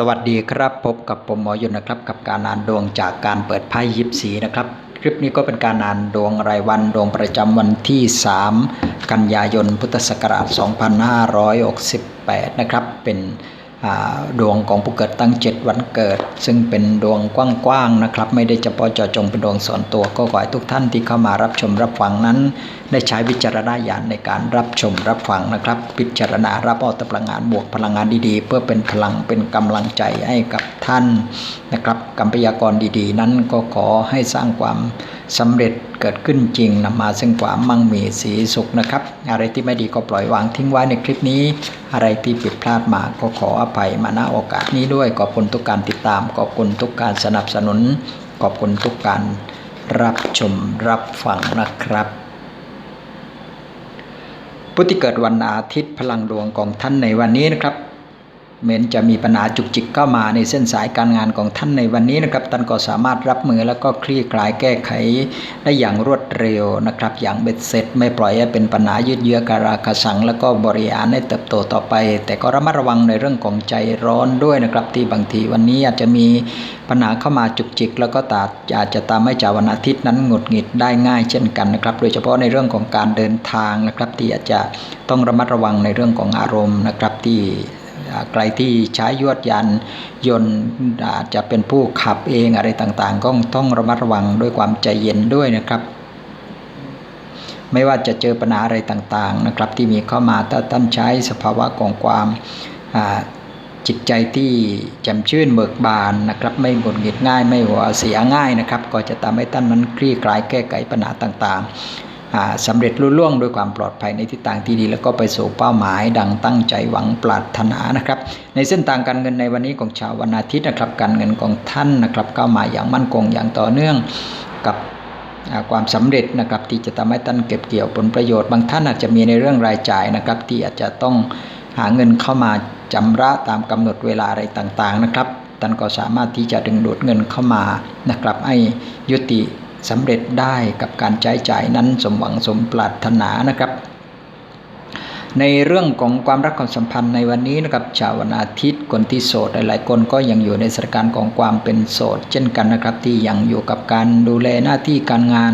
สวัสดีครับพบกับผมหมอยุนนะครับ กับการอ่านดวงจากการเปิดไพ่ยิปสีนะครับ คลิปนี้ก็เป็นการอ่านดวงรายวันดวงประจำวันที่ 3 กันยายนพุทธศักราช 2568 นะครับ เป็น ดวงของผู้เกิดตั้ง 7 วันเกิด ซึ่งเป็นดวงกว้างๆนะครับ ไม่ได้เฉพาะเจาะจงเป็นดวงส่วนตัว ก็ขอให้ทุกท่านที่เข้ามารับชมรับฟังนั้น ได้ใช้วิจารณญาณในการรับชมรับฟังนะครับ พิจารณารับเอาแต่พลังงานบวกพลังงานดีๆ เพื่อเป็นพลังเป็นกำลังใจให้กับท่านนะครับกรรมพยากรดีๆ นั้นก็ขอให้สร้างความ สำเร็จเกิดขึ้นจริงนำมาซึ่งความมั่งมีสีสุขนะครับ อะไรที่ไม่ดีก็ปล่อยวางทิ้งไว้ในคลิปนี้ อะไรที่ผิดพลาดมาก็ขออภัยมาณโอกาสนี้ด้วยขอบคุณทุกการติดตามขอบคุณทุกการสนับสนุนขอบคุณทุกการรับชมรับฟังนะครับผู้ที่เกิดวันอาทิตย์พลังดวงของท่านในวันนี้นะครับ เม้นจะมีปัญหาจุกจิกเข้ามาในเส้นสายการงานของท่านในวันนี้นะครับท่านก็สามารถรับมือแล้วก็คลี่คลายแก้ไขได้อย่างรวดเร็วนะครับ อย่างเบ็ดเสร็จ ไม่ปล่อยให้เป็นปัญหายืดเยื้อการาคาสัง แล้วก็บริหารให้เติบโตต่อไป แต่ก็ระมัดระวังในเรื่องของใจร้อนด้วยนะครับ ที่บางทีวันนี้อาจจะมีปัญหาเข้ามาจุกจิก แล้วก็ตาอาจจะตามให้จาวันอาทิตย์นั้นหงุดหงิดได้ง่ายเช่นกันนะครับ โดยเฉพาะในเรื่องของการเดินทางนะครับ ที่อาจจะต้องระมัดระวังในเรื่องของอารมณ์นะครับที่ ใครที่ใช้ยวดยานยนต์อาจจะเป็นผู้ขับเองอะไรต่างๆ ก็ต้องระมัดระวังด้วยความใจเย็นด้วยนะครับ ไม่ว่าจะเจอปัญหาอะไรต่างๆนะครับที่มีเข้ามาถ้าท่านใช้สภาวะของความจิตใจที่แจ่มชื่นเบิกบานนะครับ ไม่หงุดหงิดง่ายไม่หัวเสียง่ายนะครับ ก็จะทำให้ท่านนั้นคลี่คลายแก้ไขปัญหาต่างๆ สำเร็จรุ่ล่วงด้วยความปลอดภัยในทิศทางที่ดี แล้วก็ไปสู่เป้าหมายดังตั้งใจหวังปรารถนานะครับ ในเส้นทางการเงินในวันนี้ของชาววันอาทิตย์นะครับการเงินของท่านนะครับเข้าวมาอย่างมั่นคงอย่างต่อเนื่องกับความสำเร็จนะครับที่จะทำให้ท่านเก็บเกี่ยวผลประโยชน์บางท่านอาจจะมีในเรื่องรายจ่ายนะครับที่อาจจะต้องหาเงินเข้ามาจำระตามกำหนดเวลาอะไรต่างๆนะครับท่านก็สามารถที่จะดึงดูดเงินเข้ามานะครับให้ยุติ สำเร็จได้กับการใช้จ่ายนั้นสมหวังสมปรารถนานะครับ ในเรื่องของความรักความสัมพันธ์ในวันนี้นะครับชาววันอาทิตย์คนที่โสดหลายๆคนก็ยังอยู่ในสถานการณ์ของความเป็นโสด เช่นกันนะครับ ที่ยังอยู่กับการดูแลหน้าที่การงาน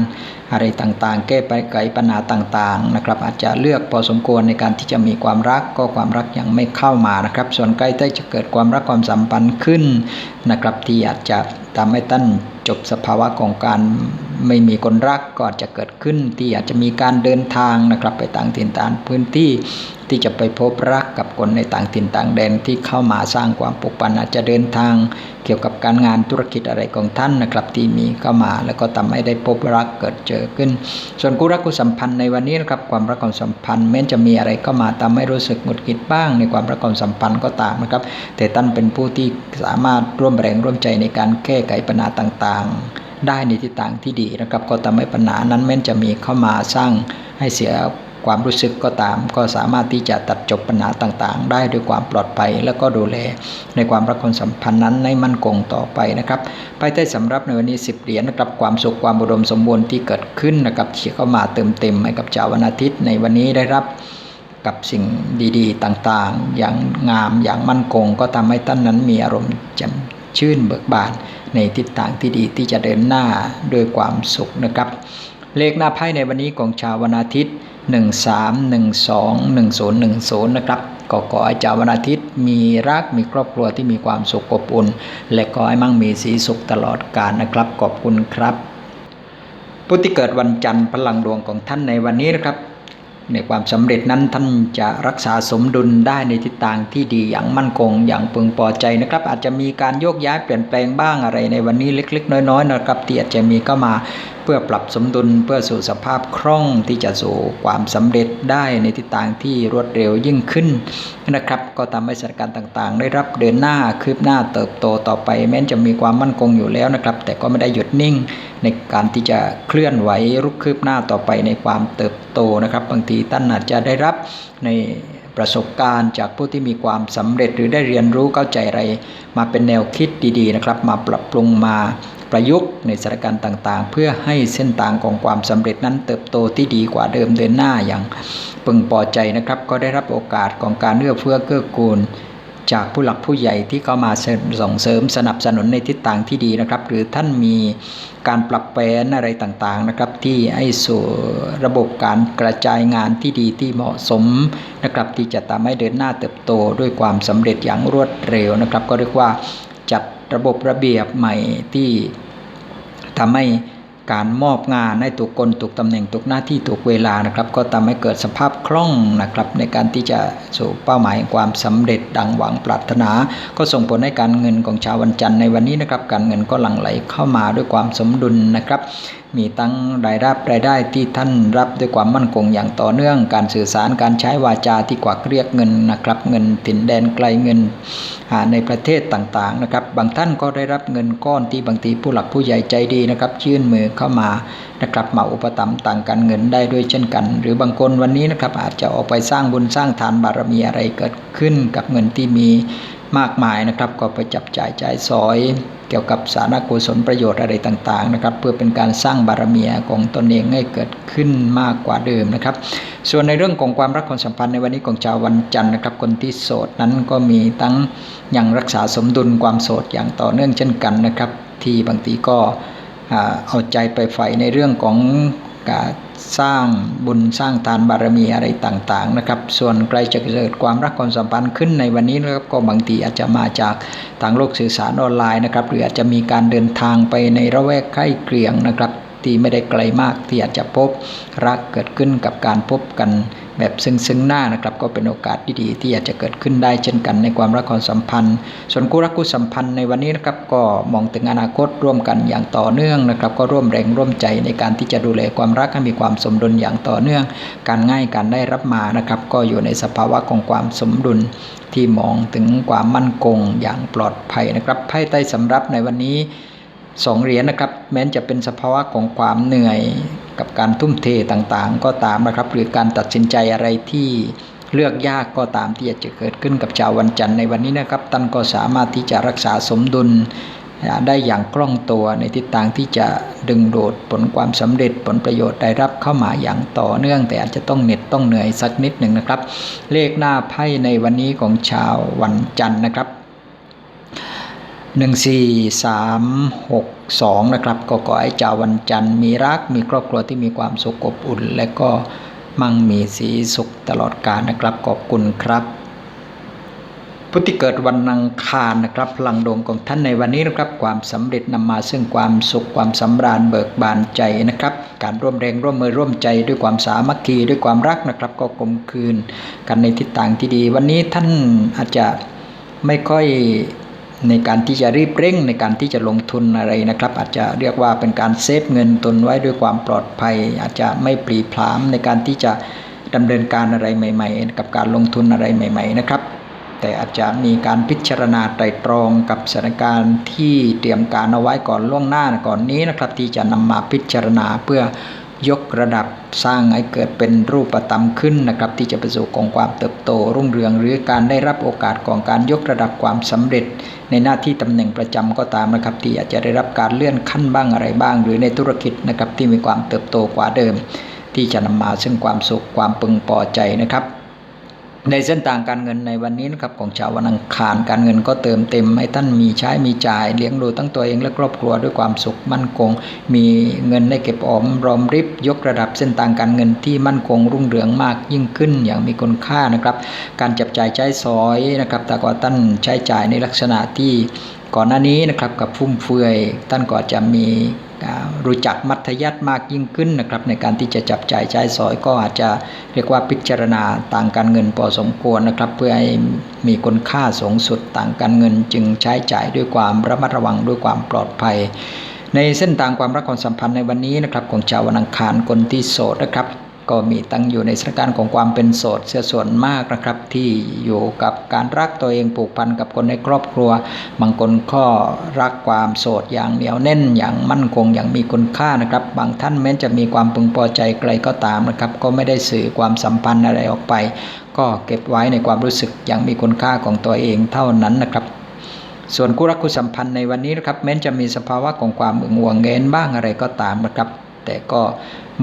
อะไรต่างๆ แก้ไปไขปัญหาต่างๆนะครับอาจจะเลือกพอสมควรในการที่จะมีความรักก็ความรักยังไม่เข้ามานะครับ ส่วนใกล้ใกล้จะเกิดความรักความสัมพันธ์ขึ้นนะครับที่อาจจะทำให้ท่าน จบสภาวะของการไม่มีคนรักก็จจะเกิดขึ้น ที่อาจจะมีการเดินทางนะครับไปต่างถิ่นต่างพื้นที่ที่จะไปพบรักกับคนในต่างถิ่นต่างแดนที่เข้ามาสร้างความปกปันอาจจะเดินทาง เกี่ยวกับการงานธุรกิจอะไรของท่านนะครับที่มีเข้ามา แล้วก็ทำให้ได้พบรักเกิดเจอขึ้น ส่วนคู่รักคู่สัมพันธ์ในวันนี้นะครับความรักความสัมพันธ์แม้จะมีอะไรเข้ามาทำให้รู้สึกหงุดหงิดบ้าง ในความรักความสัมพันธ์ก็ตามนะครับ แต่ท่านเป็นผู้ที่สามารถร่วมแรงร่วมใจในการแก้ไขปัญหาต่างๆ ได้ในทิศทางที่ดีนะครับ ก็ทำให้ปัญหานั้นแม้จะมีเข้ามาสร้างให้เสีย ความรู้สึกก็ตาม ก็สามารถที่จะตัดจบปัญหาต่างๆ ได้ด้วยความปลอดภัย แล้วก็ดูแล ในความรักความสัมพันธ์นั้นให้มั่นคงต่อไปนะครับไปใต้สำรับในวันนี้ 10 เหรียญนะครับความสุขความอุดมสมบูรณ์ที่เกิดขึ้นนะครับที่เข้ามาเติมเต็มให้กับชาววันอาทิตย์ในวันนี้ได้รับกับสิ่งดีๆ ต่างๆ อย่างงามอย่างมั่นคง ก็ทำให้ท่านนั้นมีอารมณ์แจ่มชื่นเบิกบาน ในทิศทางที่ดีที่จะเดินหน้าด้วยความสุขนะครับ เลขหน้าไพ่ในวันนี้ของชาววันอาทิตย์ 1 3 1 2 1 0 1 0 นะครับก็ขอให้ชาววันอาทิตย์มีรักมีครอบครัวที่มีความสุขอบอุ่น และขอให้มั่งมีสีสุขตลอดกาลนะครับ ขอบคุณครับ ผู้ที่เกิดวันจันทร์พลังดวงของท่านในวันนี้นะครับ ในความสำเร็จนั้นท่านจะรักษาสมดุลได้ในทิศทางที่ดีอย่างมั่นคง อย่างพึงพอใจนะครับ อาจจะมีการโยกย้ายเปลี่ยนแปลงบ้างอะไรในวันนี้เล็ก ๆ น้อยๆนะครับที่อาจจะมีเข้ามา เพื่อปรับสมดุลเพื่อสู่สภาพคล่องที่จะสู่ความสำเร็จได้ในทิศทางที่รวดเร็วยิ่งขึ้นนะครับ ก็ทำให้สถานการณ์ต่างๆ ได้รับเดินหน้าคืบหน้าเติบโตต่อไป แม้จะมีความมั่นคงอยู่แล้วนะครับ แต่ก็ไม่ได้หยุดนิ่งในการที่จะเคลื่อนไหวรุกคืบหน้าต่อไปในความเติบโตนะครับ บางทีท่านอาจจะได้รับในประสบการณ์จากผู้ที่มีความสำเร็จหรือได้เรียนรู้เข้าใจอะไร มาเป็นแนวคิดดีๆนะครับ มาปรับปรุงมาประยุกต์ในสถานการณ์ต่างๆ เพื่อให้เส้นทางของความสำเร็จนั้นเติบโตที่ดีกว่าเดิมเดินหน้าอย่างพึงพอใจนะครับ ก็ได้รับโอกาสของการเอื้อเฟื้อเกื้อกูลจากผู้หลักผู้ใหญ่ที่เข้ามาส่งเสริมสนับสนุนในทิศทางที่ดีนะครับ หรือท่านมีการปรับแปลนอะไรต่างๆนะครับ ที่ให้สู่ระบบการกระจายงานที่ดีที่เหมาะสมนะครับ ที่จะทำให้เดินหน้าเติบโตด้วยความสำเร็จอย่างรวดเร็วนะครับ ก็เรียกว่าจัดระบบระเบียบใหม่ที่ทำให้การมอบงานให้ถูกคนถูกตำแหน่งถูกหน้าที่ถูกเวลานะครับ ก็ทำให้เกิดสภาพคล่องนะครับ ในการที่จะสู่เป้าหมายความสำเร็จดังหวังปรารถนา ก็ส่งผลให้การเงินของชาววันจันทร์ในวันนี้นะครับ การเงินก็หลั่งไหลเข้ามาด้วยความสมดุลนะครับ มีตั้งรายรับรายได้ที่ท่านรับด้วยความมั่นคงอย่างต่อเนื่อง การสื่อสารการใช้วาจาที่กวักเรียกเงินนะครับ เงินถิ่นแดนไกลเงินในประเทศต่างๆนะครับ บางท่านก็ได้รับเงินก้อนที่บางทีผู้หลักผู้ใหญ่ใจดีนะครับ ยื่นมือเข้ามานะครับมาอุปถัมภ์ต่างการเงินได้ด้วยเช่นกัน หรือบางคนวันนี้นะครับอาจจะออกไปสร้างบุญสร้างทานบารมีอะไรเกิดขึ้นกับเงินที่มี มากมายนะครับ ก็ไปจับจ่ายจ่ายซอย เกี่ยวกับสาธารณกุศลประโยชน์อะไรต่างๆนะครับ เพื่อเป็นการสร้างบารมีของตนเองให้เกิดขึ้นมากกว่าเดิมนะครับ ส่วนในเรื่องของความรักความสัมพันธ์ในวันนี้ของชาววันจันทร์นะครับ คนที่โสดนั้นก็มีทั้งยังรักษาสมดุลความโสดอย่างต่อเนื่องเช่นกันนะครับ ที่บางทีก็เอาใจไปใฝ่ในเรื่องของการ สร้างบุญสร้างทานบารมีอะไรต่างๆนะครับ ส่วนใครจะเกิดความรักความสัมพันธ์ขึ้นในวันนี้นะครับก็บางทีอาจจะมาจากทางโลกสื่อสารออนไลน์นะครับหรืออาจจะมีการเดินทางไปในระแวกใกล้เคียงนะครับที่ไม่ได้ไกลมากที่อาจจะพบรักเกิดขึ้นกับการพบกัน แบบซึ่งซึ่งหน้านะครับก็เป็นโอกาสที่ดีที่อาจจะเกิดขึ้นได้เช่นกันในความรักความสัมพันธ์ ส่วนคู่รักคู่สัมพันธ์ในวันนี้นะครับก็มองถึงอนาคตร่วมกันอย่างต่อเนื่องนะครับก็ร่วมแรงร่วมใจในการที่จะดูแลความรักให้มีความสมดุลอย่างต่อเนื่อง การง่ายการได้รับมานะครับก็อยู่ในสภาวะของความสมดุลที่มองถึงความมั่นคงอย่างปลอดภัยนะครับไพ่ใต้สำรับในวันนี้สองเหรียญนะครับแม้จะเป็นสภาวะของความเหนื่อย กับการทุ่มเทต่างๆ ก็ตามนะครับ หรือการตัดสินใจอะไรที่เลือกยากก็ตามที่จะเกิดขึ้นกับชาววันจันทร์ในวันนี้นะครับท่านก็สามารถที่จะรักษาสมดุลได้อย่างคล่องตัวในทิศทางที่จะดึงดูดผลความสำเร็จผลประโยชน์ได้รับเข้ามาอย่างต่อเนื่อง แต่อาจจะต้องเหน็ดต้องเหนื่อยสักนิดหนึ่งนะครับ เลขหน้าไพ่ในวันนี้ของชาววันจันทร์นะครับ หนึ่งสี่สามหกสองนะครับ ก็ขอให้เจ้าวันจันทร์มีรัก มีครอบครัวที่มีความสุขอบอุ่น และก็มั่งมีสีสุขตลอดกาลนะครับ ขอบคุณครับผู้ที่เกิดวันอังคารนะครับพลังดวงของท่านในวันนี้นะครับ ความสำเร็จนำมาซึ่งความสุขความสำราญเบิกบานใจนะครับ การร่วมแรงร่วมมือร่วมใจด้วยความสามัคคีด้วยความรักนะครับ ก็กลมคืนกันในทิศทางที่ดี วันนี้ท่านอาจจะไม่ค่อย ในการที่จะรีบเร่งในการที่จะลงทุนอะไรนะครับ อาจจะเรียกว่าเป็นการเซฟเงินตนไว้ด้วยความปลอดภัย อาจจะไม่ปรีพรามในการที่จะดำเนินการอะไรใหม่ ๆ กับการลงทุนอะไรใหม่ ๆ นะครับ แต่อาจจะมีการพิจารณาไตรตรองกับสถานการณ์ที่เตรียมการเอาไว้ก่อนล่วงหน้าก่อนนี้นะครับ ที่จะนำมาพิจารณาเพื่อ ยกระดับสร้างให้เกิดเป็นรูปธรรมขึ้นนะครับ ที่จะประสบของความเติบโต รุ่งเรืองหรือการได้รับโอกาสของการยกระดับความสำเร็จ ในหน้าที่ตำแหน่งประจำก็ตามนะครับ ที่อาจจะได้รับการเลื่อนขั้นบ้างอะไรบ้าง หรือในธุรกิจนะครับที่มีความเติบโตกว่าเดิม ที่จะนำมาซึ่งความสุขความปึงพอใจนะครับ ในเส้นทางการเงินในวันนี้นะครับของชาววันอังคารการเงินก็เติมเต็มให้ท่านมีใช้มีจ่าย เลี้ยงดูทั้งตัวเองและครอบครัวด้วยความสุขมั่นคง มีเงินได้เก็บออมรอมริบ ยกระดับเส้นทางการเงินที่มั่นคงรุ่งเรืองมากยิ่งขึ้นอย่างมีคุณค่านะครับ การจับจ่ายใช้สอยนะครับแต่ก็ท่านใช้จ่ายในลักษณะที่ก่อนหน้านี้นะครับกับฟุ่มเฟือยท่านก็จะมี รู้จักมัธยัติมากยิ่งขึ้นนะครับในการที่จะจับจ่ายใช้สอยก็อาจจะเรียกว่าพิจารณาต่างการเงินพอสมควรนะครับ เพื่อให้มีคุณค่าสูงสุดต่างการเงิน จึงใช้จ่ายด้วยความระมัดระวังด้วยความปลอดภัย ในเส้นทางความรักความสัมพันธ์ในวันนี้นะครับของชาววันอังคารคนที่โสดนะครับ ก็มีตั้งอยู่ในสถานการณ์ของความเป็นโสดเสียส่วนมากนะครับ ที่อยู่กับการรักตัวเองผูกพันกับคนในครอบครัว บางคนก็รักความโสดอย่างเหนียวแน่นอย่างมั่นคงอย่างมีคุณค่านะครับ บางท่านแม้จะมีความพึงพอใจไกลก็ตามนะครับ ก็ไม่ได้สื่อความสัมพันธ์อะไรออกไป ก็เก็บไว้ในความรู้สึกอย่างมีคุณค่าของตัวเองเท่านั้นนะครับส่วนคู่รักคู่สัมพันธ์ในวันนี้นะครับแม้จะมีสภาวะของความอึงหวงเงินบ้างอะไรก็ตามนะครับ แต่ก็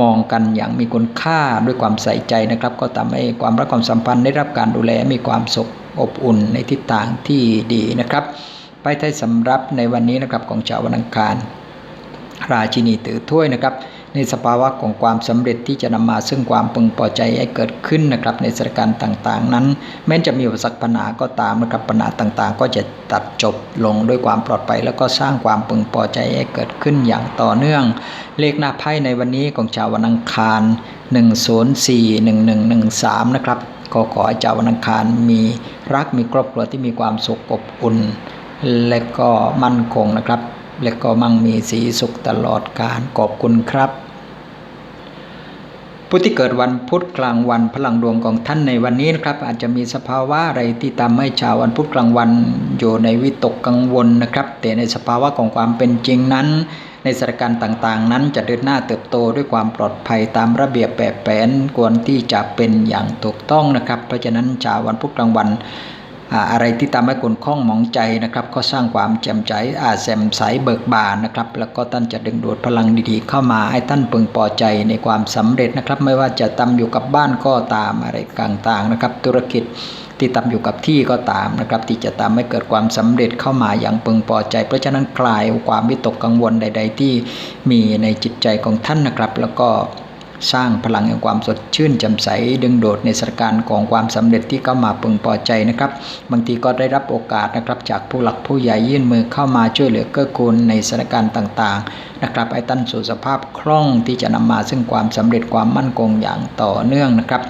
มองกันอย่างมีคุณค่าด้วยความใส่ใจนะครับ ก็ทำให้ความรักความสัมพันธ์ได้รับการดูแลมีความสุขอบอุ่นในทิศทางที่ดีนะครับไปไทยสำรับในวันนี้นะครับของชาววันอังคาร ราชินีถือถ้วยนะครับ ในสภาวะของความสำเร็จที่จะนำมาซึ่งความพึงพอใจให้เกิดขึ้นนะครับ ในสถานการณ์ต่างๆ นั้น แม้จะมีอุปสรรคปัญหาก็ตามนะครับปัญหาต่างๆ ก็จะตัดจบลงด้วยความปลอดภัย แล้วก็สร้างความพึงพอใจให้เกิดขึ้นอย่างต่อเนื่อง เลขหน้าไพ่ในวันนี้ของชาววันอังคาร 1041113 นะครับก็ขอให้ชาววันอังคารมีรักมีครอบครัวที่มีความสุขอบอุ่น และก็มั่นคงนะครับ และก็มั่งมีสีสุขตลอดกาลขอบคุณครับ ผู้ที่เกิดวันพุธกลางวันพลังดวงของท่านในวันนี้นะครับ อาจจะมีสภาวะอะไรที่ทำให้ชาววันพุธกลางวันอยู่ในวิตกกังวลนะครับ แต่ในสภาวะของความเป็นจริงนั้น ในสถานการณ์ต่างๆ นั้นจะเดินหน้าเติบโตด้วยความปลอดภัยตามระเบียบแบบแผนควรที่จะเป็นอย่างถูกต้องนะครับ เพราะฉะนั้นชาววันพุธกลางวัน อะไรที่ทำให้คุณคล่องมองใจนะครับ ก็สร้างความแจ่มใสอาแจ่มใสเบิกบานนะครับ แล้วก็ท่านจะดึงดูดพลังดีๆ เข้ามาให้ท่านพึงพอใจในความสำเร็จนะครับ ไม่ว่าจะทำอยู่กับบ้านก็ตามอะไรต่างๆนะครับ ธุรกิจที่ทำอยู่กับที่ก็ตามนะครับที่จะทำให้เกิดความสำเร็จเข้ามาอย่างพึงพอใจ เพราะฉะนั้นคลายความวิตกกังวลใด ๆ ที่มีในจิตใจของท่านนะครับ แล้วก็ สร้างพลังแห่งความสดชื่นแจ่มใส ดึงโดดในสถานการณ์ของความสำเร็จที่เข้ามาพึงพอใจนะครับ บางทีก็ได้รับโอกาสนะครับจากผู้หลักผู้ใหญ่ยื่นมือเข้ามาช่วยเหลือเกื้อกูลในสถานการณ์ต่างๆนะครับไอ้ตั้นสู่สภาพคล่องที่จะนำมาซึ่งความสำเร็จความมั่นคงอย่างต่อเนื่องนะครับ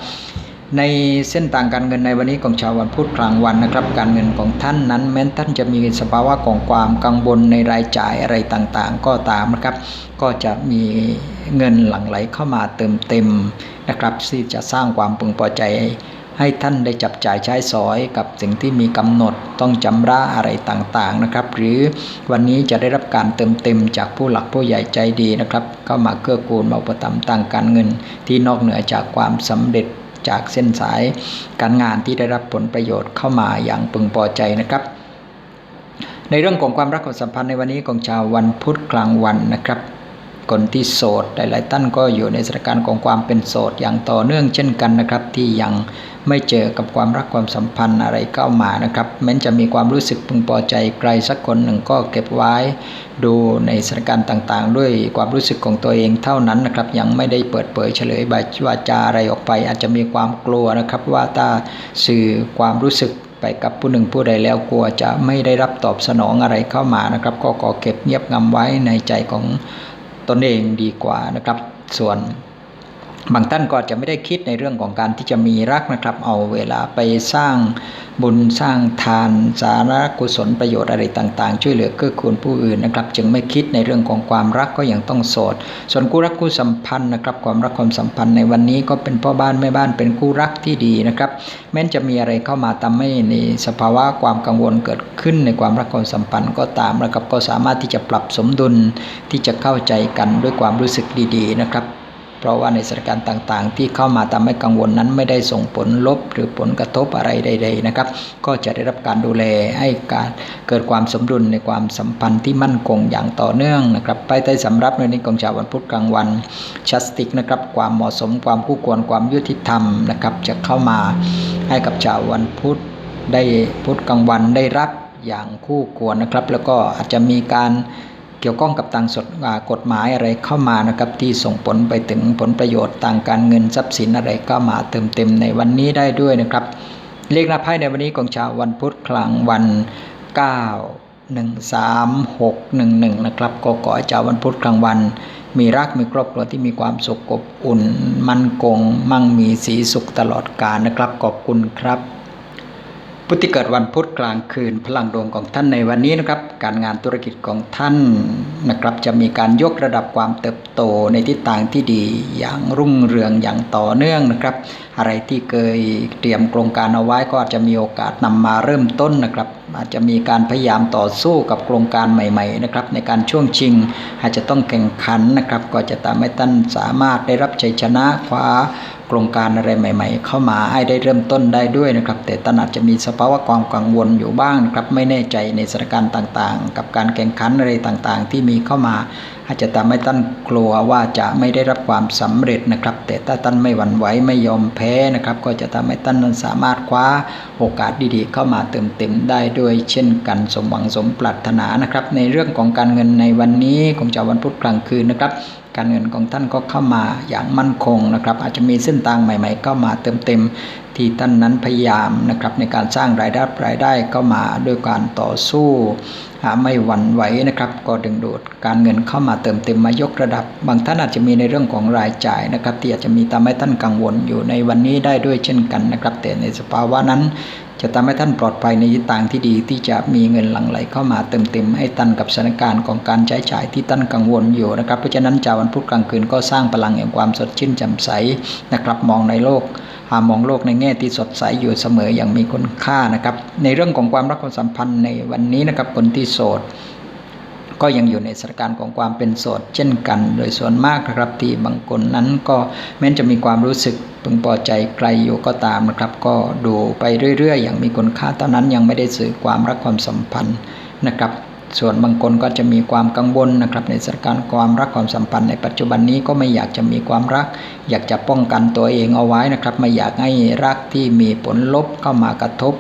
ในเส้นทางการเงินในวันนี้ของชาววันพุธกลางวันนะครับ การเงินของท่านนั้น แม้ท่านจะมีสภาวะของความกังวลในรายจ่ายอะไรต่างๆ ก็ตามนะครับ ก็จะมีเงินหลั่งไหลเข้ามาเติมเต็มนะครับที่จะสร้างความพึงพอใจให้ท่านได้จับจ่ายใช้สอยกับสิ่งที่มีกำหนดต้องจำระอะไรต่างๆนะครับ หรือวันนี้จะได้รับการเติมเต็มจากผู้หลักผู้ใหญ่ใจดีนะครับ เข้ามาเกื้อกูลมาอุปถัมภ์ต่างการเงินที่นอกเหนือจากความสำเร็จ จากเส้นสายการงานที่ได้รับผลประโยชน์เข้ามาอย่างพึงพอใจนะครับในเรื่องของความรักความสัมพันธ์ในวันนี้ของชาววันพุธกลางวันนะครับ คนที่โสดหลายๆท่านก็อยู่ในสถานการณ์ของความเป็นโสดอย่างต่อเนื่องเช่นกันนะครับ ที่ยังไม่เจอกับความรักความสัมพันธ์อะไรเข้ามานะครับแม้จะมีความรู้สึกพึงพอใจใครสักคนหนึ่งก็เก็บไว้ ดูในสถานการณ์ต่างๆ ด้วยความรู้สึกของตัวเองเท่านั้นนะครับ ยังไม่ได้เปิดเผยเฉลยบวาจาอะไรออกไป อาจจะมีความกลัวนะครับว่าถ้าสื่อความรู้สึกไปกับผู้หนึ่งผู้ใดแล้วกลัวจะไม่ได้รับตอบสนองอะไรเข้ามานะครับ ก็ขอเก็บเงียบงำไว้ในใจของ ตนเองดีกว่านะครับ ส่วน บางท่านก็จะไม่ได้คิดในเรื่องของการที่จะมีรักนะครับ เอาเวลาไปสร้างบุญสร้างทานสาระกุศลประโยชน์อะไรต่างๆ ช่วยเหลือเกื้อกูลผู้อื่นนะครับ จึงไม่คิดในเรื่องของความรักก็ยังต้องโสด ส่วนคู่รักคู่สัมพันธ์นะครับ ความรักความสัมพันธ์ในวันนี้ก็เป็นพ่อบ้านแม่บ้านเป็นคู่รักที่ดีนะครับ แม้จะมีอะไรเข้ามาทำให้ในสภาวะความกังวลเกิดขึ้นในความรักความสัมพันธ์ก็ตามนะครับ ก็สามารถที่จะปรับสมดุลที่จะเข้าใจกันด้วยความรู้สึกดี ๆ นะครับ เพราะว่าในสถานการณ์ต่างๆ ที่เข้ามาทำให้กังวลนั้นไม่ได้ส่งผลลบหรือผลกระทบอะไรใด ๆนะครับ ก็จะได้รับการดูแลให้การเกิดความสมดุลในความสัมพันธ์ที่มั่นคงอย่างต่อเนื่องนะครับไปใต้สำรับในนี้ของชาววันพุธกลางวันชัสติกนะครับความเหมาะสมความคู่ควรความยุติธรรมนะครับจะเข้ามาให้กับชาววันพุธได้พุธกลางวันได้รับอย่างคู่ควรนะครับ แล้วก็อาจจะมีการ เกี่ยวข้องกับทางสดกฎหมายอะไรเข้ามานะครับที่ส่งผลไปถึงผลประโยชน์ทางการเงินทรัพย์สินอะไรก็มาเติมเต็มในวันนี้ได้ด้วยนะครับ เลขหน้าไพ่ในวันนี้ของชาววันพุธกลางวัน 9 1 3 6 1 1นะครับก็ขอให้ชาววันพุธกลางวัน มีรักมีครอบครัวที่มีความสุขอบอุ่น มั่นคงมั่งมีสีสุขตลอดกาลนะครับขอบคุณครับ ผู้ที่เกิดวันพุธกลางคืน พลังดวงของท่านในวันนี้นะครับ การงานธุรกิจของท่านนะครับ จะมีการยกระดับความเติบโตในทิศทางที่ดีอย่างรุ่งเรืองอย่างต่อเนื่องนะครับ อะไรที่เคยเตรียมโครงการเอาไว้ก็อาจจะมีโอกาสนำมาเริ่มต้นนะครับ อาจจะมีการพยายามต่อสู้กับโครงการใหม่ ๆ นะครับ ในการช่วงชิง อาจจะต้องแข่งขันนะครับ ก็จะทำให้ท่านสามารถได้รับชัยชนะคว้า โครงการอะไรใหม่ ๆ เข้ามาให้ได้เริ่มต้นได้ด้วยนะครับ แต่ตนอาจจะมีสภาวะความกังวลอยู่บ้างครับไม่แน่ใจในสถานการณ์ต่างๆ กับการแข่งขันอะไรต่างๆ ที่มีเข้ามา อาจจะทำให้ท่านกลัวว่าจะไม่ได้รับความสำเร็จนะครับ แต่ถ้าท่านไม่หวั่นไหวไม่ยอมแพ้นะครับ ก็จะทำให้ท่านนั้นสามารถคว้าโอกาสดีๆ เข้ามาเติมเต็มได้ด้วยเช่นกันสมหวังสมปรารถนานะครับ ในเรื่องของการเงินในวันนี้ของเจ้าวันพุธกลางคืนนะครับ การเงินของท่านก็เข้ามาอย่างมั่นคงนะครับ อาจจะมีเส้นทางใหม่ๆเข้ามาเติมเต็มที่ท่านนั้นพยายามนะครับในการสร้างรายได้รายได้เข้ามาด้วยการต่อสู้ไม่หวั่นไหวนะครับ ก็ดึงดูดการเงินเข้ามาเติมเต็มมายกระดับ บางท่านอาจจะมีในเรื่องของรายจ่ายนะครับที่อาจจะมีทำให้ท่านกังวลอยู่ในวันนี้ได้ด้วยเช่นกันนะครับ แต่ในสภาวะนั้น จะทำให้ท่านปลอดภัยในทิศทางที่ดีที่จะมีเงินหลั่งไหลเข้ามาเติมเต็มให้ตันกับสถานการณ์ของการใช้จ่ายที่ท่านกังวลอยู่นะครับ เพราะฉะนั้นจาวันพุธกลางคืนก็สร้างพลังแห่งความสดชื่นแจ่มใสนะครับมองในโลกหามองโลกในแง่ที่สดใสอยู่เสมออย่างมีคุณค่านะครับ ในเรื่องของความรักความสัมพันธ์ในวันนี้นะครับคนที่โสด ก็ยังอยู่ในสถานการณ์ของความเป็นโสดเช่นกัน โดยส่วนมากนะครับที่บางคนนั้นก็แม้จะมีความรู้สึกพึงพอใจไกลอยู่ก็ตามนะครับ ก็ดูไปเรื่อย ๆ อย่างมีคุณค่าเท่านั้นยังไม่ได้สื่อความรักความสัมพันธ์นะครับส่วนบางคนก็จะมีความกังวลนะครับ ในสถานการณ์ความรักความสัมพันธ์ในปัจจุบันนี้ก็ไม่อยากจะมีความรัก อยากจะป้องกันตัวเองเอาไว้นะครับ ไม่อยากให้รักที่มีผลลบเข้ามากระทบ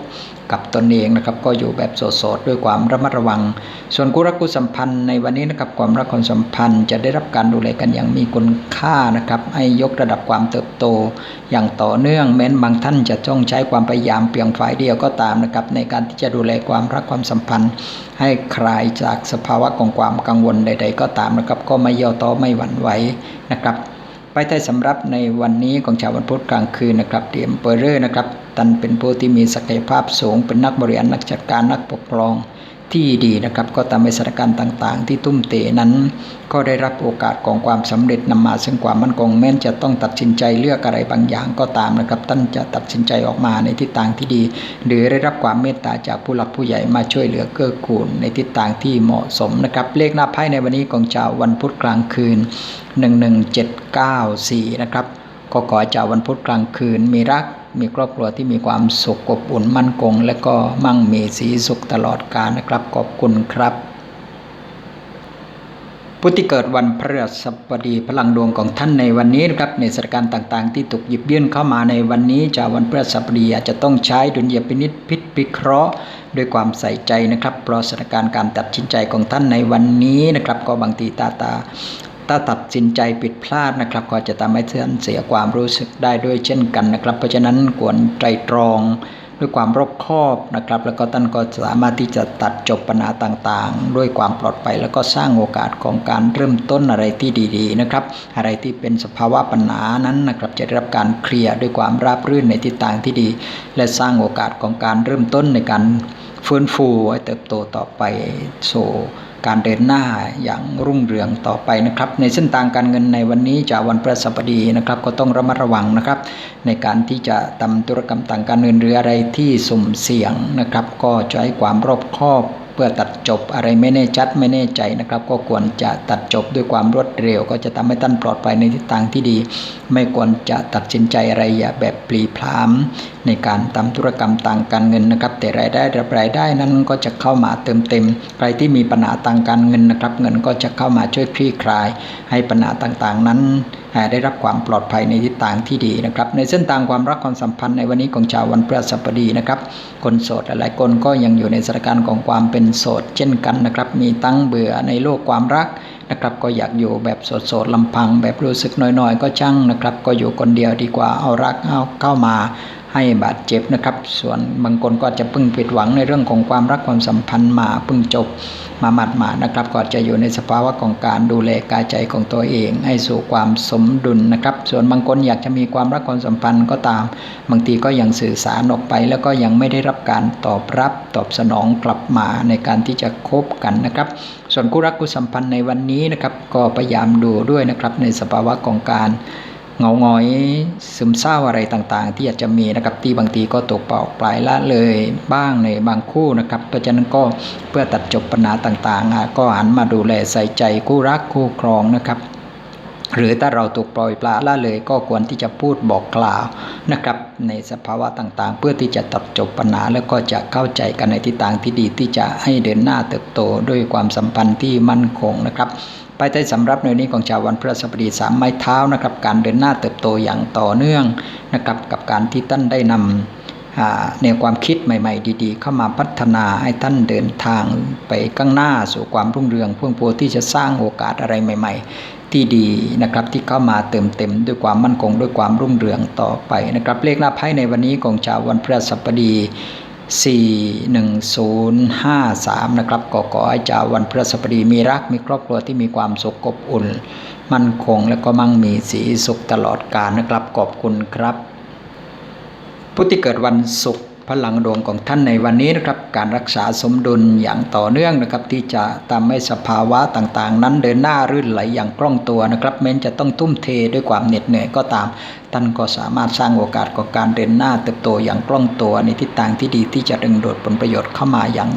กับตนเองนะครับ ก็อยู่แบบโสดๆด้วยความระมัดระวัง ส่วนคู่รักคู่สัมพันธ์ในวันนี้นะครับความรักความสัมพันธ์จะได้รับการดูแลกันอย่างมีคุณค่านะครับให้ยกระดับความเติบโต อย่างต่อเนื่องแม้นบางท่านจะต้องใช้ความพยายามเพียงฝ่ายเดียวก็ตามนะครับในการที่จะดูแลความรักความสัมพันธ์ ให้คลายจากสภาวะของความกังวลใด ๆ ก็ตามนะครับ ก็ไม่ย่อท้อไม่หวั่นไหวนะครับไปใต้สำรับในวันนี้ของชาววันพุธกลางคืนนะครับเดียมเปอร์เรอร์นะครับ ตัน เป็นผู้ที่มีศักยภาพสูง เป็นนักบริหารนักจัดการนักปกครองที่ดีนะครับ ก็ตามสถานการณ์ต่าง ๆ ที่ตุ้มเตนั้น ก็ได้รับโอกาสของความสำเร็จนำมา ซึ่งความมั่นคงแม้นจะต้องตัดสินใจเลือกอะไรบางอย่างก็ตามนะครับท่านจะตัดสินใจออกมาในทิศทางที่ดี หรือได้รับความเมตตาจากผู้หลักผู้ใหญ่มาช่วยเหลือเกื้อกูลในทิศทางที่เหมาะสมนะครับ เลขหน้าไพ่ในวันนี้ของชาววันพุธกลางคืน 11794 นะครับก็ขอเจ้าวันพุธกลางคืนมีรัก มีครอบครัวที่มีความสุขอบอุ่นมั่นคง และก็มั่งมีสีสุขตลอดกาลนะครับ ขอบคุณครับผู้ที่เกิดวันพฤหัสบดีพลังดวงของท่านในวันนี้นะครับในสถานการณ์ต่างๆ ที่ถูกหยิบยื่นเข้ามาในวันนี้จากวันพฤหัสบดีอาจจะต้องใช้ดุลยพินิษพิษพิเคราะห์ด้วยความใส่ใจนะครับเพราะสถานการณ์การตัดสินใจของท่านในวันนี้นะครับ ก็บางทีตาตา ถ้าตัดสินใจผิดพลาดนะครับ ก็จะทำให้ท่านเสียความรู้สึกได้ด้วยเช่นกันนะครับ เพราะฉะนั้นควรไตรตรองด้วยความรอบคอบนะครับ แล้วก็ท่านก็สามารถที่จะตัดจบปัญหาต่างๆ ด้วยความปลอดภัยแล้วก็สร้างโอกาสของการเริ่มต้นอะไรที่ดีๆนะครับ อะไรที่เป็นสภาวะปัญหานั้นนะครับ จะได้รับการเคลียร์ด้วยความราบรื่นในทิศทางที่ดี และสร้างโอกาสของการเริ่มต้นในการฟื้นฟูให้เติบโตต่อไปโซ การเดินหน้าอย่างรุ่งเรืองต่อไปนะครับ ในเส้นทางการเงินในวันนี้จากวันพฤหัสบดีนะครับ ก็ต้องระมัดระวังนะครับ ในการที่จะทำธุรกรรมต่างการเงินหรืออะไรที่สุ่มเสี่ยงนะครับ ก็ใช้ความรอบคอบเพื่อตัดจบอะไรไม่แน่ชัดไม่แน่ใจนะครับ ก็ควรจะตัดจบด้วยความรวดเร็ว ก็จะทำให้ท่านปลอดภัยในทิศทางที่ดี ไม่ควรจะตัดสินใจอะไรอย่าแบบปลีพรามในการทำธุรกรรมต่างการเงินนะครับ แต่รายได้รับรายได้นั้นก็จะเข้ามาเติมเต็ม ใครที่มีปัญหาต่างการเงินนะครับ เงินก็จะเข้ามาช่วยคลี่คลาย ให้ปัญหาต่างๆ นั้นได้รับความปลอดภัยในทิศทางที่ดีนะครับ ในเส้นทางความรักความสัมพันธ์ในวันนี้ของชาววันพฤหัสบดีนะครับ คนโสดหลายคนก็ยังอยู่ในสถานการณ์ของความเป็นโสด เช่นกันนะครับ มีตั้งเบื่อในโลกความรักนะครับก็อยากอยู่แบบโสดๆลำพัง แบบรู้สึกน้อยๆ ก็ช่างนะครับ ก็อยู่คนเดียวดีกว่าเอารักเอาเข้ามา ให้บาดเจ็บนะครับ ส่วนบางคนก็จะพึ่งผิดหวังในเรื่องของความรักความสัมพันธ์มาพึ่งจบมาหมัดหมานะครับ ก็จะอยู่ในสภาวะของการดูแลกายใจของตัวเอง ให้สู่ความสมดุลนะครับ ส่วนบางคนอยากจะมีความรักความสัมพันธ์ก็ตาม บางทีก็ยังสื่อสารออกไป แล้วก็ยังไม่ได้รับการตอบรับตอบสนองกลับมาในการที่จะคบกันนะครับ ส่วนคู่รักคู่สัมพันธ์ในวันนี้นะครับ ก็พยายามดูด้วยนะครับในสภาวะของการ เงาหงอยซึมเศร้าอะไรต่างๆ ที่อาจจะมีนะครับที่บางทีก็ตกเปล่าปลายละเลยบ้างในบางคู่นะครับเพราะฉะนั้นก็เพื่อตัดจบปัญหาต่างๆ ก็หันมาดูแลใส่ใจคู่รักคู่ครองนะครับหรือถ้าเราถูกปล่อยปละละเลยก็ควรที่จะพูดบอกกล่าวนะครับ ในสภาวะต่างๆ เพื่อที่จะตัดจบปัญหาแล้วก็จะเข้าใจกันในทิศทางที่ดีที่จะให้เดินหน้าเติบโตด้วยความสัมพันธ์ที่มั่นคงนะครับ ไปใต้สำรับในนี้ของชาววันพฤหัสบดีสามไม้เท้านะครับการเดินหน้าเติบโตอย่างต่อเนื่องนะครับกับการที่ท่านได้นำแนวความคิดใหม่ๆ ดีๆ เข้ามาพัฒนาให้ท่านเดินทางไปข้างหน้าสู่ความรุ่งเรืองเพื่อโพที่จะสร้างโอกาสอะไรใหม่ ๆ ที่ดีนะครับที่เข้ามาเติมเต็มด้วยความมั่นคงด้วยความรุ่งเรืองต่อไปนะครับเลขหน้าไพ่ในวันนี้ของชาววันพฤหัสบดี 41053 นะครับก็ขอให้ชาววันพฤหัสบดีมีรักมีครอบครัวที่มีความสุขอบอุ่น มั่นคงและก็มั่งมีสีสุขตลอดกาลนะครับขอบคุณครับ ผู้ที่เกิดวันศุกร์ พลังดวงของท่านในวันนี้นะครับ การรักษาสมดุลอย่างต่อเนื่องนะครับ ที่จะทำให้สภาวะต่างๆ นั้นเดินหน้ารื่นไหลอย่างคล่องตัวนะครับแม้จะต้องทุ่มเทด้วยความเหน็ดเหนื่อยก็ตาม ท่านก็สามารถสร้างโอกาสของการเดินหน้าเติบโตอย่างคล่องตัวในทิศทางที่ดีที่จะดึงดูดผลประโยชน์เข้ามาอย่าง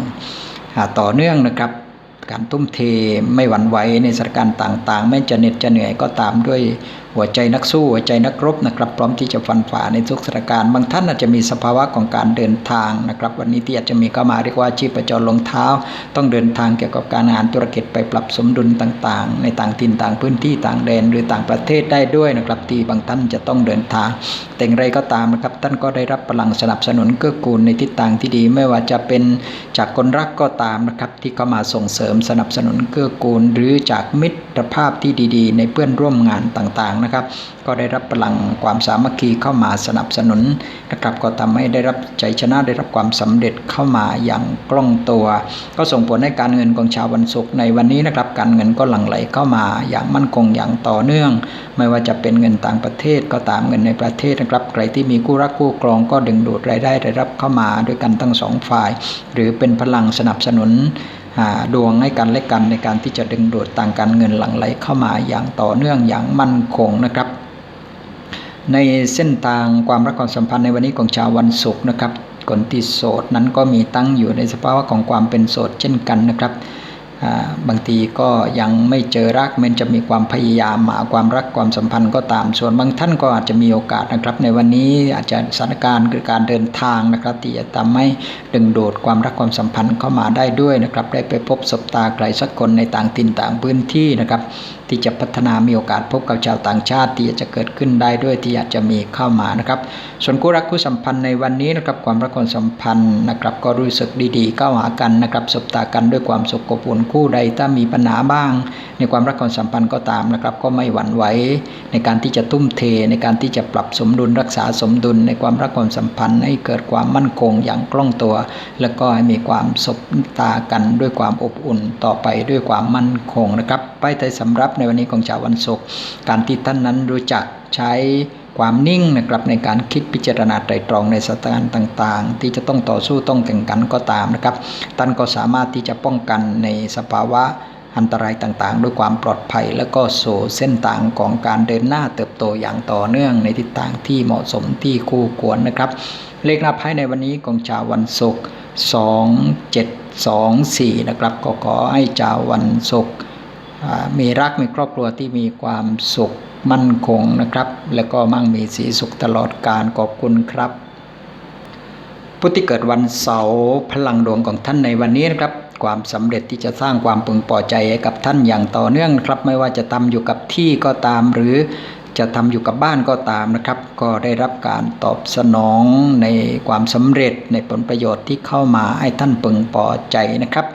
ต่อเนื่องนะครับ การทุ่มเทไม่หวั่นไหวในสถานการณ์ต่างๆ ไม่จะเหน็ดจะเหนื่อยก็ตามด้วย หัวใจนักสู้หัวใจนักรบนะครับ พร้อมที่จะฟันฝ่าในทุกสถานการณ์บางท่านอาจจะมีสภาวะของการเดินทางนะครับ วันนี้ที่อาจจะมีเข้ามาเรียกว่าชีพจรลงเท้า ต้องเดินทางเกี่ยวกับการงานธุรกิจไปปรับสมดุลต่างๆ ในต่างถิ่นต่างพื้นที่ต่างแดนหรือต่างประเทศได้ด้วยนะครับที่บางท่านจะต้องเดินทาง แต่อย่างไรก็ตามนะครับท่านก็ได้รับพลังสนับสนุนเกื้อกูลในทิศทางที่ดี ไม่ว่าจะเป็นจากคนรักก็ตามนะครับที่เข้ามาส่งเสริมสนับสนุนเกื้อกูล หรือจากมิตรภาพที่ดี ๆ ในเพื่อนร่วมงานต่างๆนะครับ ก็ได้รับพลังความสามัคคีเข้ามาสนับสนุนนะครับก็ทำให้ได้รับใจชนะได้รับความสำเร็จเข้ามาอย่างกล้องตัว ก็ส่งผลให้การเงินของชาววันศุกร์ในวันนี้นะครับ การเงินก็หลั่งไหลเข้ามาอย่างมั่นคงอย่างต่อเนื่อง ไม่ว่าจะเป็นเงินต่างประเทศก็ตามเงินในประเทศนะครับ ใครที่มีคู่รักคู่ครองก็ดึงดูดรายได้ได้รับเข้ามาด้วยกันทั้งสองฝ่าย หรือเป็นพลังสนับสนุน ดวงให้กันและกันในการที่จะดึงดูดต่างการเงินหลั่งไหลเข้ามาอย่างต่อเนื่องอย่างมั่นคงนะครับ ในเส้นทางความรักความสัมพันธ์ในวันนี้ของชาววันศุกร์นะครับคนที่โสดนั้นก็มีตั้งอยู่ในสภาวะของความเป็นโสดเช่นกันนะครับ บางทีก็ยังไม่เจอรักมันจะมีความพยายามหาความรักความสัมพันธ์ก็ตาม ส่วนบางท่านก็อาจจะมีโอกาสนะครับ ในวันนี้อาจจะสถานการณ์คือการเดินทางนะครับที่จะทำให้ดึงดูดความรักความสัมพันธ์เข้ามาได้ด้วยนะครับ ได้ไปพบสบตาใครสักคนในต่างถิ่นต่างพื้นที่นะครับที่จะพัฒนามีโอกาสพบกับชาวต่างชาติ ที่จะเกิดขึ้นได้ด้วยที่อาจจะมีเข้ามานะครับ ส่วนคู่รักคู่สัมพันธ์ในวันนี้นะครับความรักความสัมพันธ์นะครับก็รู้สึกดีๆเข้าหากันนะครับสบตากันด้วยความสุขอบอุ่นคู่ใดถ้ามีปัญหาบ้าง ในความรักความสัมพันธ์ก็ตามนะครับ ก็ไม่หวั่นไหวในการที่จะทุ่มเทในการที่จะปรับสมดุลรักษาสมดุลในความรักความสัมพันธ์ให้เกิดความมั่นคงอย่างคล่องตัว แล้วก็ให้มีความสบตากันด้วยความอบอุ่นต่อไปด้วยความมั่นคงนะครับไปแต่สำรับในวันนี้ของชาววันศุกร์การที่ท่านนั้นรู้จักใช้ความนิ่งนะครับในการคิดพิจารณาไตรตรองในสถานการณ์ต่างๆ ที่จะต้องต่อสู้ต้องแข่งขันก็ตามนะครับท่านก็สามารถที่จะป้องกันในสภาวะอันตรายต่างๆ ด้วยความปลอดภัย แล้วก็สู่เส้นทางของการเดินหน้าเติบโตอย่างต่อเนื่องในทิศทางที่เหมาะสมที่คู่ควรนะครับ เลขหน้าไพ่ในวันนี้ของชาววันศุกร์2 7 2 4 นะครับก็ขอให้ชาววันศุกร์ มีรักมีครอบครัวที่มีความสุขมั่นคงนะครับ และก็มั่งมีสีสุขตลอดการขอบคุณครับ ผู้ที่เกิดวันเสาร์พลังดวงของท่านในวันนี้นะครับ ความสำเร็จที่จะสร้างความพึงพอใจให้กับท่านอย่างต่อเนื่องครับ ไม่ว่าจะทำอยู่กับที่ก็ตามหรือจะทำอยู่กับบ้านก็ตามนะครับ ก็ได้รับการตอบสนองในความสำเร็จในผลประโยชน์ที่เข้ามาให้ท่านพึงพอใจนะครับ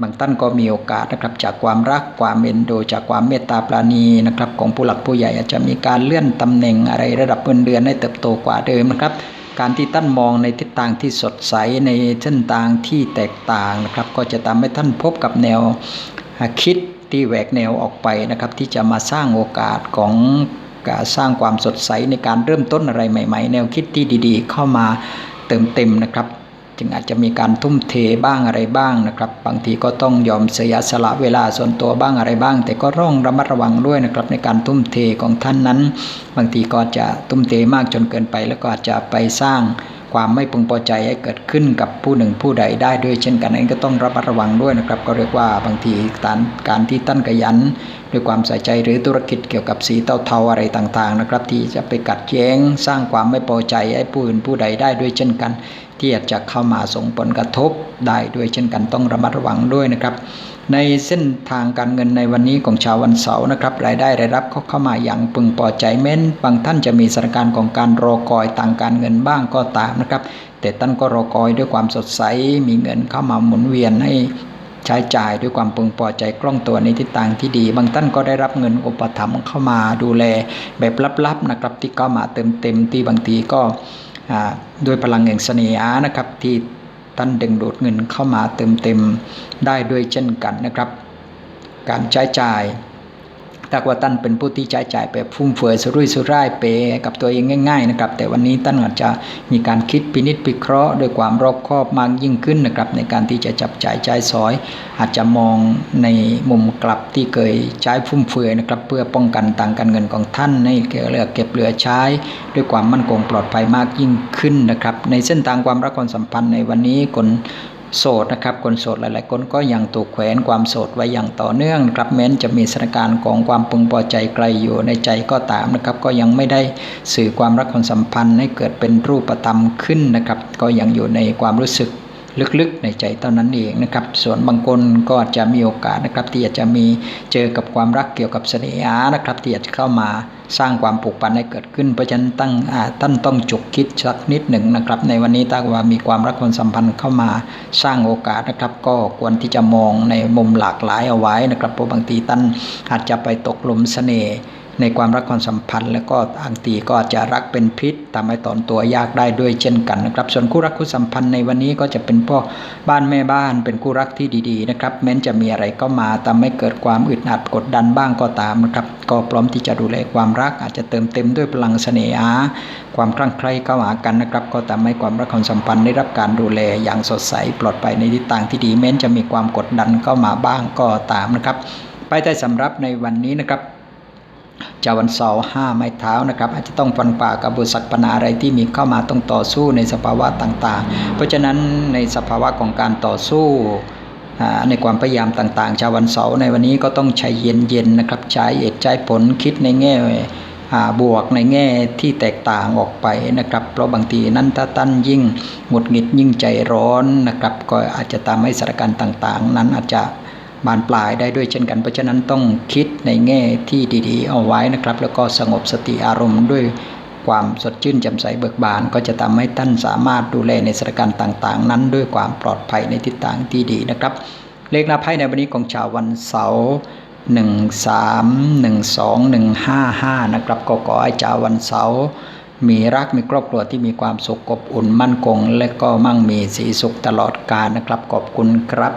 บางท่านก็มีโอกาสนะครับจากความรักความเอ็นดูจากความเมตตาปราณีนะครับของผู้หลักผู้ใหญ่อาจจะมีการเลื่อนตำแหน่งอะไรระดับเงินเดือนให้เติบโตกว่าเดิมนะครับ การที่ท่านมองในทิศทางที่สดใสในเส้นทางที่แตกต่างนะครับ ก็จะทำให้ท่านพบกับแนวคิดที่แหวกแนวออกไปนะครับ ที่จะมาสร้างโอกาสของการสร้างความสดใสในการเริ่มต้นอะไรใหม่ ๆ แนวคิดที่ดี ๆ เข้ามาเติมเต็มนะครับ จึงอาจจะมีการทุ่มเทบ้างอะไรบ้างนะครับ บางทีก็ต้องยอมเสียสละเวลาส่วนตัวบ้างอะไรบ้าง แต่ก็ร่องระมัดระวังด้วยนะครับในการทุ่มเทของท่านนั้น บางทีก็จะทุ่มเทมากจนเกินไป แล้วก็อาจจะไปสร้าง ความไม่พึงพอใจให้เกิดขึ้นกับผู้หนึ่งผู้ใดได้ด้วยเช่นกันนั้นก็ต้องระมัดระวังด้วยนะครับ ก็เรียกว่าบางทีการการที่ตั้นกยันด้วยความใส่ใจหรือธุรกิจเกี่ยวกับสีเทาๆอะไรต่างๆนะครับ ที่จะไปกัดแย้งสร้างความไม่พอใจให้ผู้อื่นผู้ใดได้ด้วยเช่นกัน ที่อาจจะเข้ามาส่งผลกระทบได้ด้วยเช่นกันต้องระมัดระวังด้วยนะครับ ในเส้นทางการเงินในวันนี้ของชาววันเสาร์นะครับ รายได้รายรับเขาเข้ามาอย่างพึงพอใจเม้น บางท่านจะมีสถานการณ์ของการรอคอยทางการเงินบ้างก็ตามนะครับ แต่ท่านก็รอคอยด้วยความสดใส มีเงินเข้ามาหมุนเวียนให้ใช้จ่ายด้วยความพึงพอใจกล้องตัวในทิศทางที่ดี บางท่านก็ได้รับเงินอุปถัมภ์เข้ามาดูแลแบบลับๆนะครับที่เข้ามาเติมเต็มที่บางทีก็ด้วยพลังแห่งเสน่หานะครับที่ ท่านดึงดูดเงินเข้ามาเติมเต็มได้ด้วยเช่นกันนะครับ การใช้จ่าย ถ้าว่าท่านเป็นผู้ที่ใช้จ่ายแบบฟุ่มเฟือยสุรุ่ยสุร่ายเปกับตัวเองง่ายๆนะครับแต่วันนี้ท่านอาจจะมีการคิดพินิจพิเคราะห์ด้วยความรอบคอบมากยิ่งขึ้นนะครับในการที่จะจับจ่ายใช้สอย อาจจะมองในมุมกลับที่เคยใช้ฟุ่มเฟือยนะครับเพื่อป้องกันต่างการเงินของท่านในเกี่ยวกับเก็บเหลือใช้ ด้วยความมั่นคงปลอดภัยมากยิ่งขึ้นนะครับในเส้นทางความรักความสัมพันธ์ในวันนี้คน โสดนะครับคนโสดหลายๆคนก็ยังถูกแขวนความโสดไว้อย่างต่อเนื่องครับแม้นจะมีสถานการณ์ของความพึงพอใจไกลอยู่ในใจก็ตามนะครับ ก็ยังไม่ได้สื่อความรักความสัมพันธ์ให้เกิดเป็นรูปธรรมขึ้นนะครับ ก็ยังอยู่ในความรู้สึก ลึกๆในใจเท่านั้นเองนะครับ ส่วนบางคนก็จะมีโอกาสนะครับที่อาจจะมีเจอกับความรักเกี่ยวกับเสน่หานะครับที่อาจจะเข้ามาสร้างความผูกพันให้เกิดขึ้น เพราะฉะนั้นตั้งท่านต้องจุกคิดสักนิดหนึ่งนะครับ ในวันนี้ถ้าว่ามีความรักความสัมพันธ์เข้ามาสร้างโอกาสนะครับ ก็ควรที่จะมองในมุมหลากหลายเอาไว้นะครับเพราะบางทีท่านอาจจะไปตกหลุมเสน่ห์ ในความรักความสัมพันธ์ แล้วก็บางทีก็จะรักเป็นพิษทำให้ตอนตัวยากได้ด้วยเช่นกันนะครับ ส่วนคู่รักคู่สัมพันธ์ในวันนี้ก็จะเป็นพ่อบ้านแม่บ้าน เป็นคู่รักที่ดีๆนะครับแม้นจะมีอะไรก็มาทำให้เกิดความอึดอัดกดดันบ้างก็ตามนะครับก็พร้อมที่จะดูแลความรักอาจจะเติมเต็มด้วยพลังเสน่หาความคลั่งไคล้เข้าหากันนะครับก็ทำให้ความรักความสัมพันธ์ได้รับการดูแลอย่างสดใสปลอดภัยในทิศทางที่ดีแม้นจะมีความกดดันเข้ามาบ้างก็ตามนะครับไปได้สำหรับในวันนี้นะครับ จะวันเสาร์ห้าไม้เท้านะครับ อาจจะต้องฟันป่ากับบุษักปัญหาอะไรที่มีเข้ามาต้องต่อสู้ในสภาวะต่างๆ เพราะฉะนั้นในสภาวะของการต่อสู้ในความพยายามต่างๆ ชาววันเสาร์ในวันนี้ก็ต้องใช้เย็นๆนะครับ ใช้เอกใจผลคิดในแง่บวกในแง่ที่แตกต่างออกไปนะครับ เพราะบางทีนั้นถ้าตั้นยิ่งหงุดหงิดยิ่งใจร้อนนะครับ ก็อาจจะทำให้สถานการณ์ต่าง ๆ นั้นอาจจะ บานปลายได้ด้วยเช่นกัน เพราะฉะนั้นต้องคิดในแง่ที่ดีๆ เอาไว้นะครับ แล้วก็สงบสติอารมณ์ด้วยความสดชื่นแจ่มใสเบิกบาน ก็จะทำให้ท่านสามารถดูแลในสถานการณ์ต่าง ๆ นั้น ด้วยความปลอดภัยในทิศทางที่ดีนะครับ เลขหน้าไพ่ในวันนี้ของชาววันเสาร์หนึ่งสามหนึ่งสองหนึ่งห้าห้านะครับก็ขอให้ชาววันเสาร์มีรักมีครอบครัวที่มีความสุขอบอุ่นมั่นคง และก็มั่งมีสีสุขตลอดกาลนะครับขอบคุณครับ